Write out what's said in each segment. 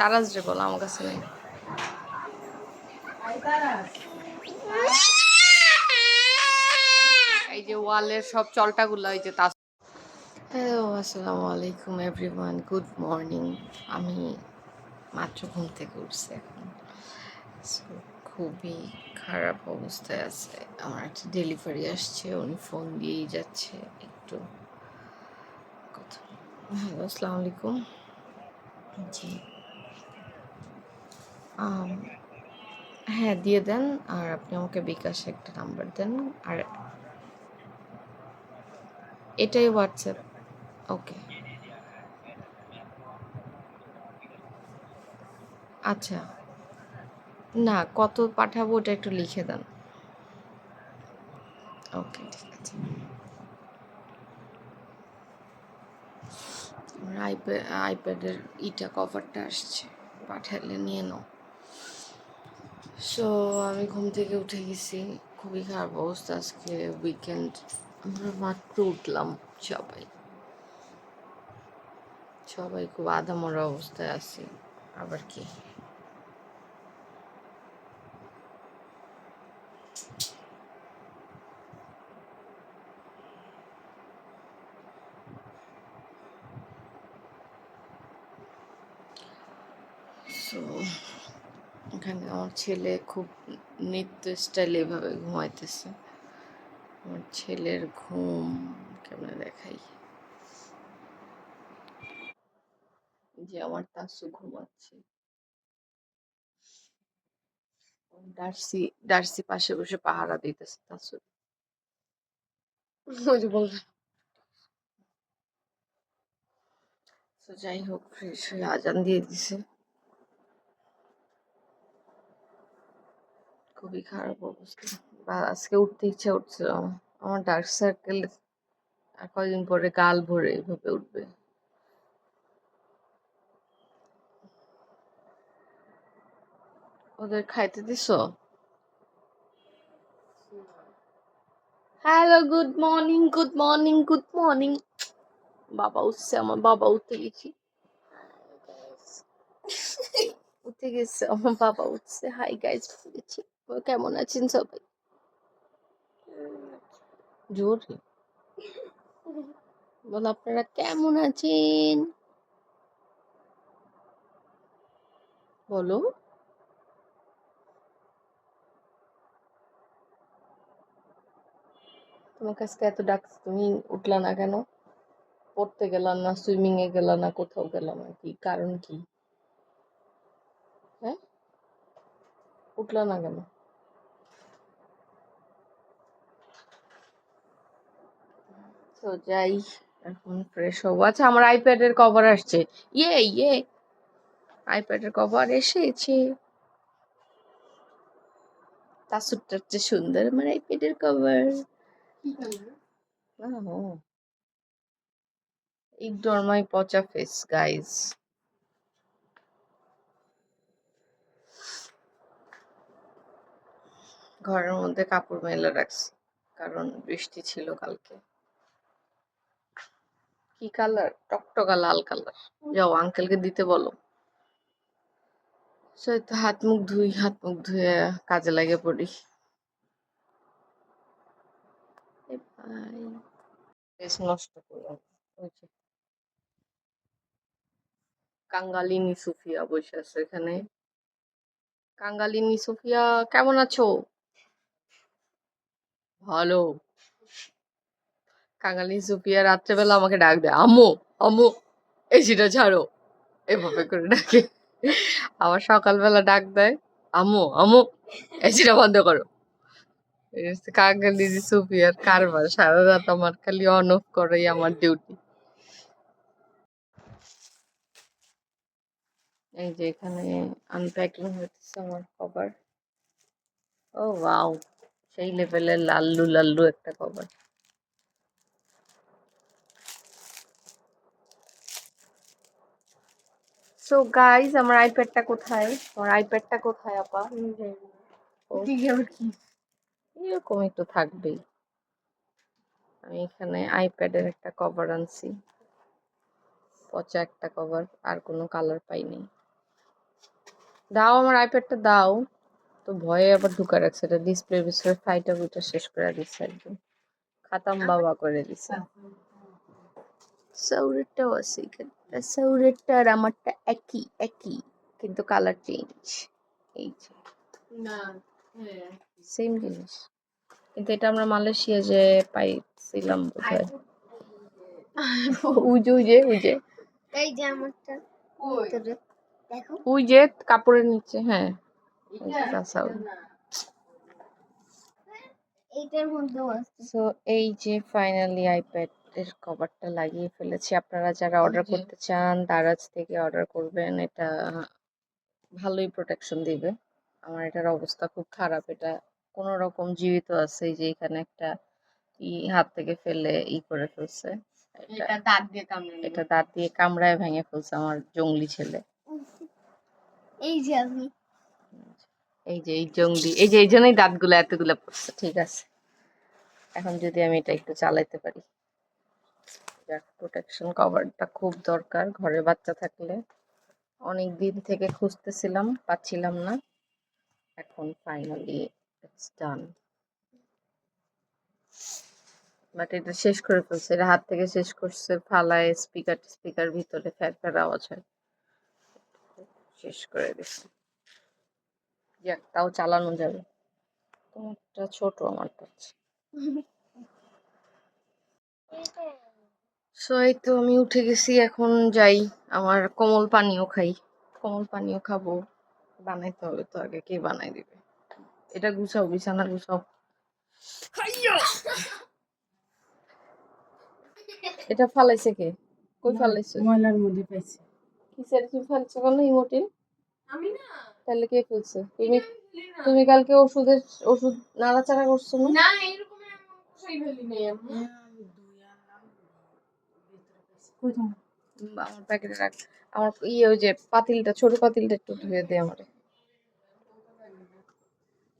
তারাজ রে বলো, আমার কাছে নেই। এই যে ওয়ালের সব চলটাগুলো, এই যে তাস হ্যালো, আসসালামু আলাইকুম এভরিওয়ান গুড মর্নিং আমি মাত্র ঘুম থেকে উঠছি এখন। খুবই খারাপ অবস্থায় আছে। আমার একটা ডেলিভারি আসছে, উনি ফোন দিয়েই যাচ্ছে, একটু কথা হ্যালো, আসসালামু আলাইকুম। জি। হ্যাঁ দিয়ে দেন। আর আপনি আমাকে বিকাশে একটা নাম্বার দেন। আর এটাই হোয়াটসঅ্যাপ ওকে আচ্ছা। না, কত পাঠাবো ওটা একটু লিখে দেন। ওকে ঠিক আছে। আইপ্যাডের ইটা কভারটা আসছে। পাঠালে নিয়ে নাও। সো আমি ঘুম থেকে উঠে গেছি। খুবই খারাপ অবস্থা আজকে উইকেন্ড আমরা মাত্র উঠলাম সবাই। সবাই খুব আধামরা অবস্থায় আছি। আবার কি সো এখানে আমার ছেলে খুব নৃত্য স্টাইল এভাবে ঘুমাইতেছে। আমার ছেলের ঘুম কেমনে দেখাই? যে আমার তাসু ঘুমাচ্ছে। ডার্সি ডার্সি পাশে বসে পাহারা দিতেছে তাসু। যাই হোক ফ্রেশ হয়ে আজান দিয়ে দিছে। খুবই খারাপ অবস্থা। বা আজকে উঠতে ইচ্ছা উঠছিল আমার। ডার্ক সার্কেল আর পরে গাল ভরে এভাবে উঠবে। ওদের খাইতে দিছো? Hello good morning good morning good morning বাবা উঠছে আমার, বাবা উঠতে গেছি উঠে গেছে, আমার বাবা উঠছে। হাই গাইজ বলেছি। কেমন আছেন সবাই? জোরে? বল, আপনারা কেমন আছেন? বলো। তোমার কাছে এত ডাকছে, তুমি উঠলা না কেন? পড়তে গেলাম না সুইমিং এ গেলাম না, কোথাও গেলাম না, কি কারণ কি? হ্যাঁ? উঠলা না কেন? তো যাই এখন ফ্রেশ হব। আচ্ছা আমার আইপ্যাডের কভার আসছে। ইয়ে ইয়ে। আইপ্যাডের কভার এসেছে। তাসুরটা হচ্ছে সুন্দর আমার আইপ্যাডের কভার ইগনোর মাই পচা ফেস গাইজ ঘরের মধ্যে কাপড় মেলে রাখছি কারণ বৃষ্টি ছিল কালকে। কি কালার টকটকা লাল কালার যাও আঙ্কেলকে দিতে বলো। সেই তো হাত মুখ ধুই, হাত মুখ ধুয়ে কাজে লাগে পড়ি। নষ্ট ওই কাঙ্গালিনী সুফিয়া বসে আছে এখানে। কাঙ্গালিনী সুফিয়া, কেমন আছো? ভালো। কাঙ্গালিনী সুপিয়া রাত্রেবেলা আমাকে ডাক দেয়, আম্মু আম্মু এসিটা ছাড়ো। এভাবে করে ডাকে। আবার সকালবেলা ডাক দেয়, আম্মু আম্মু এসিটা বন্ধ করো। এই সুপিয়ার কারবার, সারা রাত আমার খালি অন অফ করাই আমার ডিউটি এই যে এখানে আনপ্যাকিং হচ্ছে আমার কভার ও ওয়াও সেই লেভেলের লাল্লু লাল্লু একটা কভার সো গাইজ আমার আইপ্যাডটা কোথায়? আমার আইপ্যাডটা কোথায় আপা? এরকমই তো থাকবেই। আমি এখানে আইপ্যাডের একটা কভার আনছি। পচা একটা কভার আর কোনো কালার পাইনি দাও আমার আইপ্যাডটা দাও। তো ভয়ে আবার ঢুকা রাখছে। এটা ডিসপ্লের ভিতরে ফাইটা বুইটা শেষ করে দিচ্ছে একদম। খাতাম বাবা করে দিছে। সৌরেরটাও আছে এখানে। সৌরেরটা আর আমারটা একই একই কিন্তু কালার চেঞ্জ এই যে। না হ্যাঁ। সেম জিনিস। কিন্তু এটা আমরা মালয়েশিয়া যে পাইছিলাম বোধহয়। উজে উজে যে এই যে আমারটা। ওই যে কাপড়ের নিচে হ্যাঁ। এটা এইটার মধ্যেও আছে। সো এই যে ফাইনালি আইপ্যাড এর কভারটা লাগিয়ে ফেলেছি। আপনারা যারা অর্ডার করতে চান দারাজ থেকে অর্ডার করবেন। এটা ভালোই প্রোটেকশন দিবে। আমার এটার অবস্থা খুব খারাপ। এটা কোনো রকম জীবিত আছে এই যে এখানে একটা ই হাত থেকে ফেলে ই করে ফেলছে। এটা এটা দাঁত দিয়ে কামড়ে এটা দাঁত দিয়ে কামড়ায় ভেঙে ফেলছে আমার জঙ্গলি ছেলে। এই যে আমি এই যে এই জঙ্গলি এই যে এই জন্যই দাঁতগুলো এতগুলো পড়ছে। ঠিক আছে। এখন যদি আমি এটা একটু চালাইতে পারি। প্রোটেকশন কভারটা খুব দরকার ঘরে বাচ্চা থাকলে। অনেক দিন থেকে খুঁজতেছিলাম পাচ্ছিলাম না। এখন ফাইনালি ইটস ডান বাট এটা শেষ করে ফেলছে এটা হাত থেকে শেষ করছে ফালায় স্পিকার স্পিকার ভিতরে ফ্যার ফ্যার আওয়াজ হয়। শেষ করে দিচ্ছে যাক তাও চালানো যাবে। তোমারটা ছোট আমারটা হচ্ছে সো এই তো আমি উঠে গেছি এখন যাই। আমার কমল পানীয় খাই। কমল পানীয় খাব। বানাইতে হবে তো আগে কে বানাই দিবে? এটা গুছাও বিছানা গুছাও। এটা ফালাইছে কে? কই ফালাইছে? ময়লার মধ্যে পাইছি। কিসের কি ফালছে বলো ইমোটিন? আমি না। তাহলে কে ফেলছে? তুমি তুমি কালকে ওষুধের ওষুধ নাড়াচাড়া করছ না? না এরকম সেই ফেলি নেই আমি আমার প্যাকেটে রাখ। আমার ইয়ে ওই যে পাতিলটা ছোট পাতিলটা একটু ধুয়ে দে আমারে।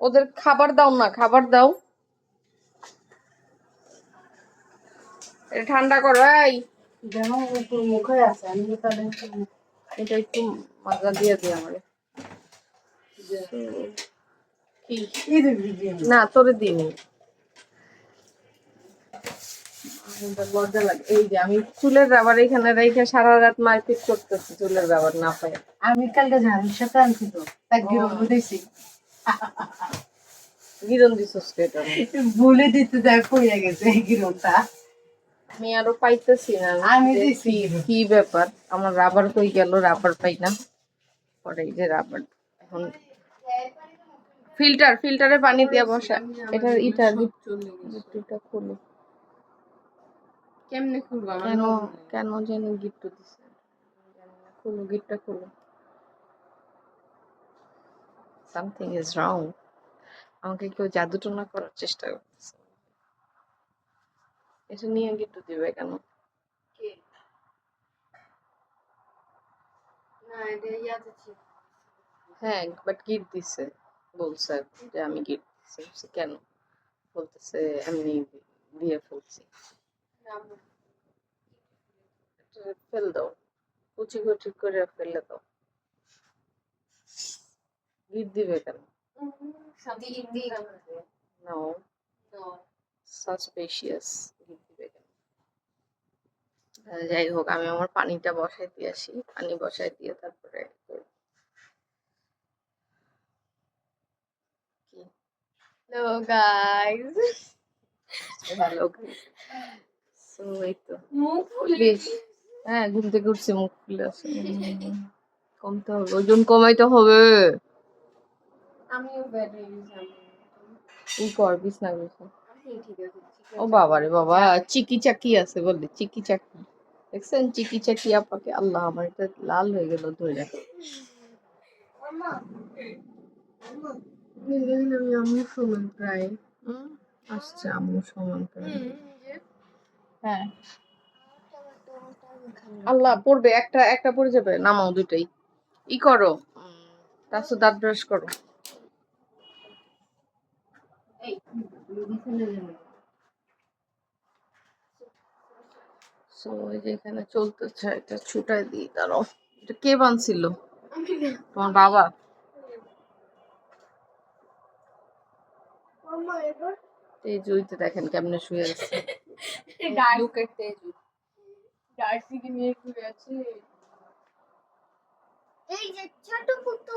ওদের খাবার দাও না খাবার দাও। এটা ঠান্ডা করো এই। মুখে আছে আমি তাহলে এটা একটু মাজা দিয়ে আমারে। কি? না তোরে দিইনি আমার লজ্জা লাগে। এই যে আমি চুলের রাবার এখানে রেখে সারা রাত মারপিট করতেছি চুলের রাবার না পাই আমি কালকে ঝাড়ুর সাথে আনছি তো তাই গিরম দিয়েছি গিরন দিছস কে এটা? বলে দিতে যায় পড়ে গেছে আমি আরও পাইতেছি না। আমি দিছি। কি ব্যাপার? আমার রাবার কই গেল? রাবার পাই না। পরে এই যে রাবার এখন ফিল্টার ফিল্টারে পানি দিয়ে বসা। এটা ইটা গিট্টুটা খুলো। কেমনে খুলবো আমার কেন নখ নেই। কেন জানি গিট্টু দিছে জানি না, খুলো গিটটা খুলো সামথিং ইজ রং আমাকে কেউ জাদু টোনা করার চেষ্টা করতেছে এটা নিয়ে গিট্টু দিবে কেন কে? না এটা ইয়াতে ছিল হ্যাঁ বাট গিট দিছে বলছে আর কি যে আমি গিট দিছি বলছি, কেন বলতেছে এমনি দিয়ে ফেলছি না, এটা ফেল দাও। কুচি কুচি করে ফেলে দাও। গিট দিবে কেন? নাও সাসপেশিয়াস গিট দিবে কেন? যাই হোক আমি আমার পানিটা বসাই দিয়ে আসি। পানি বসাই দিয়ে তারপরে হ্যালো গাইস হ্যালো সো এই তো বেশ। হ্যাঁ ঘুম থেকে উঠছে মুখ খুলে আসে কমতে হবে ওজন কমাইতে হবে। আমিও ই কর বিছনা ঠিক ও বাবা রে বাবা চিকি চাকি আছে বললে চিকি চাকি। দেখছেন চিকি চাকি আপাকে আল্লাহ আমার এটা লাল হয়ে গেল ধরে আমি আম্মু সমান প্রায়। আসছে আম্মু সমান করে হ্যাঁ। আল্লাহ পড়বে একটা একটা পড়ে যাবে নামাও দুইটাই। ই করো। তারপর দাঁত ব্রাশ করো। সো এই এখানে চলতেছে এটা ছুটাই দিই দাঁড়াও। এটা কে বানছিল? তোমার বাবা? আম্মা তো দেখেন কেমনে শুয়ে আছে। লুকের তেজু ডার্সিকে নিয়ে শুয়ে আছে। এই যে ছোট কুতু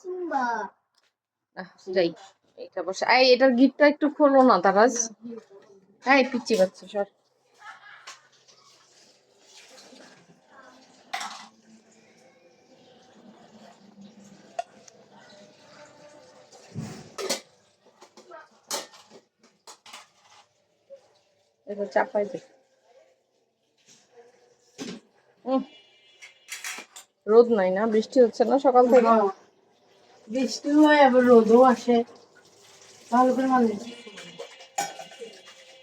সিম্বা। যাই এটা বসে এই এটার গিফটটা একটু খোলো না তারাজ। হ্যাঁ পিচ্ছি বাচ্চা সর। এটা চাপাই দে। রোদ নাই না বৃষ্টি হচ্ছে না সকাল থেকে? বৃষ্টি হয় আবার রোদও আসে। ভালো করে মানে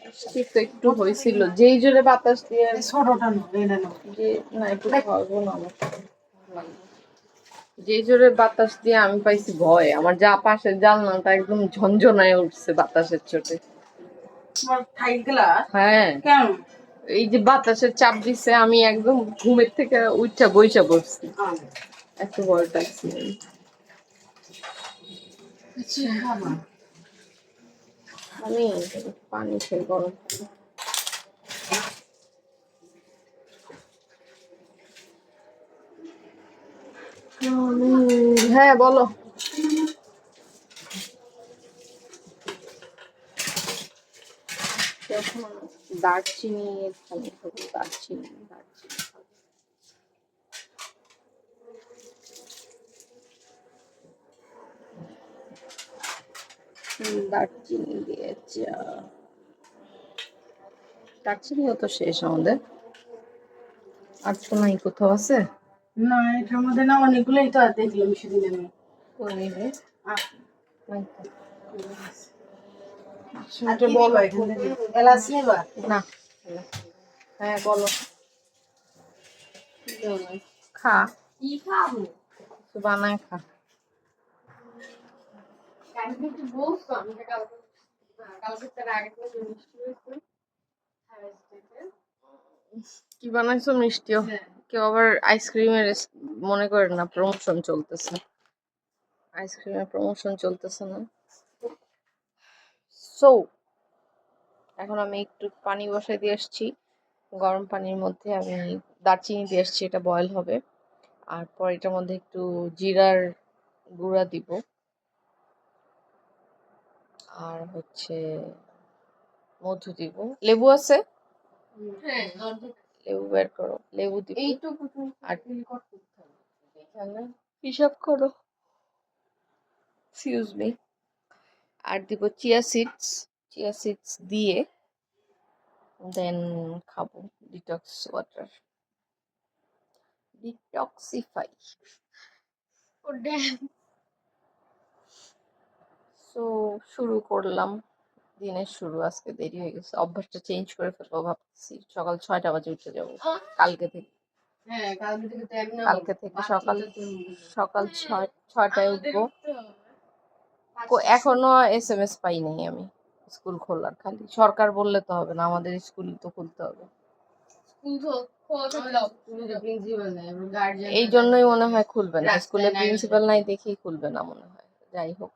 বৃষ্টি একটু হয়েছিল যেই জোরে বাতাস দিয়ে ছোটটা নো যে না একটু খাওয়াবো না আমার যে জোরে বাতাস দিয়ে আমি পাইছি ভয় আমার যা পাশের জানলাটা একদম ঝনঝনায় উঠছে বাতাসের চোটে। হ্যাঁ। কেন? এই যে বাতাসের চাপ দিছে আমি একদম ঘুমের থেকে উঠা বইসা পড়ছি এত ভয় পাইছি আমি। আমি পানি খেয়ে গরম হ্যাঁ বলো এখন দারচিনি এখানে দারচিনি দারচিনি। দারচিনি দিয়ে চা দারচিনিও তো শেষ আমাদের। আর তো নাই কোথাও আছে? না এটার মধ্যে না অনেকগুলোই তো আর দেখলাম সেদিন আমি। ওই নেবে আহ, নাই কি বলো এখান এলাচ নেবা? না। হ্যাঁ বলো। খা। কি খাব? বানায় খা। কি বানাইছো মিষ্টিও? কেউ আবার আইসক্রিমের মনে করেন না প্রমোশন চলতেছে। আইসক্রিমের প্রমোশন চলতেছে না। সো এখন আমি একটু পানি বসাই দিয়ে আসছি। গরম পানির মধ্যে আমি দারচিনি দিয়ে আসছি এটা বয়েল হবে। আর পর এটার মধ্যে একটু জিরার গুঁড়া দিব। আর হচ্ছে মধু দিব। লেবু আছে? হ্যাঁ লেবু বের করো লেবু দিব। আর হিসাব করো। এক্সকিউজ মি আর দিব চিয়া সিডস চিয়া সিডস দিয়ে দেন খাব ডিটক্স ওয়াটার ডিটক্সিফাই ও ড্যাম সো শুরু করলাম। দিনের শুরু আজকে দেরি হয়ে গেছে। অভ্যাসটা চেঞ্জ করে ফেলব ভাবছি সকাল ছয়টা বাজে উঠে যাব। কালকে থেকে। হ্যাঁ কালকে থেকে সকাল সকাল ছয় ছয়টায় উঠবো। এখনও এস এম এস পাই নাই আমি। স্কুল খোলার খালি সরকার বললে তো হবে না আমাদের স্কুল তো খুলতে হবে। স্কুল তো খোলা থাকলে প্রিন্সিপাল নেই গার্জিয়ান এই জন্যই মনে হয় খুলবে না। স্কুলে প্রিন্সিপাল নাই দেখেই খুলবে না মনে হয়। যাই হোক।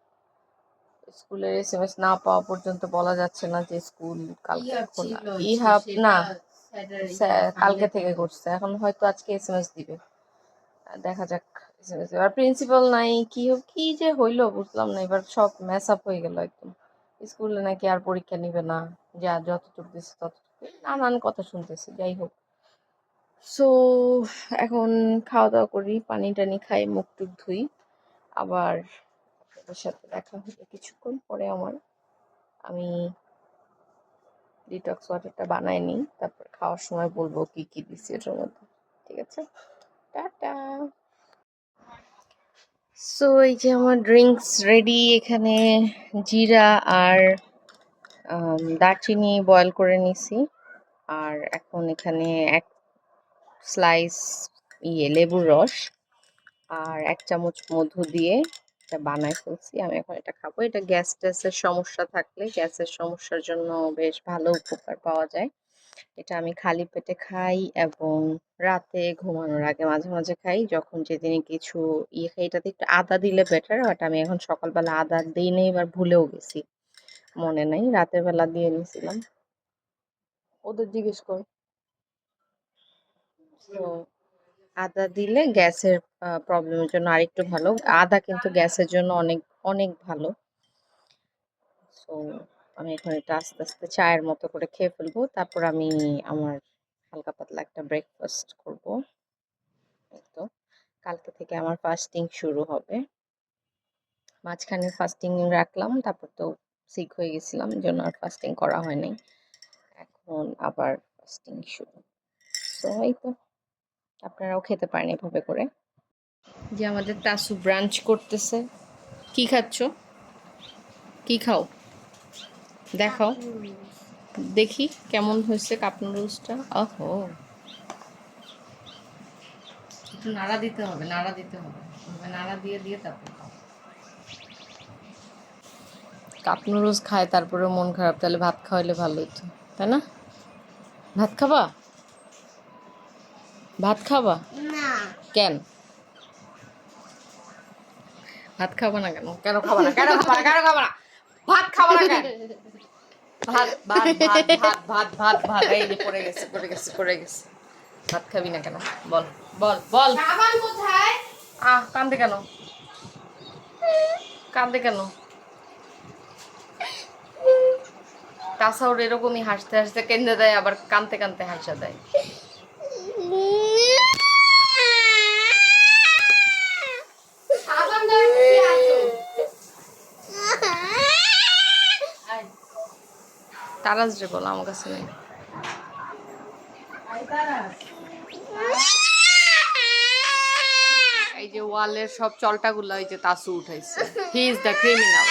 স্কুলের এস এম এস না পাওয়া পর্যন্ত বলা যাচ্ছে না যে স্কুল কালকে খোলা। ইহাব না কালকে থেকে করছে। এখন হয়তো আজকে এস এম এস দিবে। দেখা যাক। আর প্রিন্সিপাল নাই, কি কি যে হইল বুঝলাম না, এবার সব ম্যাচ আপ হয়ে গেল একদম। স্কুলে নাকি আর পরীক্ষা নিবে না, যা যতটুকু দিচ্ছে ততটুকু। নানান কথা শুনতেছি, যাই হোক। সো এখন খাওয়া দাওয়া করি পানি টানি খাই মুখ টুক ধুই। আবার আপনাদের সাথে দেখা হবে কিছুক্ষণ পরে আমার। আমি ডিটক্স ওয়াটারটা বানাই নিই, তারপর খাওয়ার সময় বলব কি কি দিচ্ছি এটার মধ্যে। ঠিক আছে? টাটা! সো এই যে আমার ড্রিঙ্কস রেডি এখানে জিরা আর দারচিনি বয়েল করে নিছি। আর এখন এখানে এক স্লাইস ইয়ে লেবুর রস আর এক চামচ মধু দিয়ে এটা বানায় ফেলছি। আমি এখন এটা খাব। এটা গ্যাস ট্যাসের সমস্যা থাকলে গ্যাসের সমস্যার জন্য বেশ ভালো উপকার পাওয়া যায়। এটা আমি খালি পেটে খাই এবং রাতে ঘুমানোর আগে মাঝে মাঝে খাই। যখন যেদিনে কিছু ইয়ে খাই, এটাতে একটু আদা দিলে বেটার বাট আমি এখন সকালবেলা আদা দিই নেই এবার ভুলেও গেছি। মনে নাই, রাতের বেলা দিয়ে নিয়েছিলাম। ওদের জিজ্ঞেস কর। আদা দিলে গ্যাসের প্রবলেমের জন্য আরেকটু ভালো। আদা কিন্তু গ্যাসের জন্য অনেক অনেক ভালো। সো আমি এখন এটা আস্তে আস্তে চায়ের মতো করে খেয়ে ফেলব। তারপর আমি আমার হালকা পাতলা একটা ব্রেকফাস্ট করব। তো। কালকে থেকে আমার ফাস্টিং শুরু হবে। মাঝখানে ফাস্টিং রাখলাম, তারপর তো সিক হয়ে গেছিলাম জন্য আর ফাস্টিং করা হয় নাই। এখন আবার ফাস্টিং শুরু। তো এই তো। আপনারাও খেতে পারেন এভাবে করে। যে আমাদের তাসু ব্রাঞ্চ করতেছে। কি খাচ্ছ? কি খাও? দেখাও। দেখি কেমন হয়েছে কাপ নুডলসটা ওহো। একটু নাড়া দিতে হবে নাড়া দিতে হবে। নাড়া দিয়ে দিয়ে তারপর কাপ নুডলস খায় তারপরে মন খারাপ তাহলে ভাত খাওয়াইলে ভালো হতো তাই না? ভাত খাবা? ভাত খাবা? না। কেন? ভাত খাবা না কেন? কেন খাবা না? কেন খাবা না? কেন খাবা না? ভাত খাবা না কেন? ভাত ভাত ভাত ভাত ভাত ভাত ভাত। এই যে পড়ে গেছে পড়ে গেছে পড়ে গেছে। ভাত খাবি না কেন? বল বল বল। সাবান কোথায়? আহ কান্দে কেন? কান্দে কেন? তাছাড়া এরকমই হাসতে হাসতে কেন্দে দেয় আবার কানতে কানতে হাসা দেয় সাবান দেওয়ার কি আছে আয় তারাজ রে বলো, আমার কাছে নেই। এই যে ওয়ালের সব চলটাগুলো ওই যে তাসু উঠাইছে। He is the criminal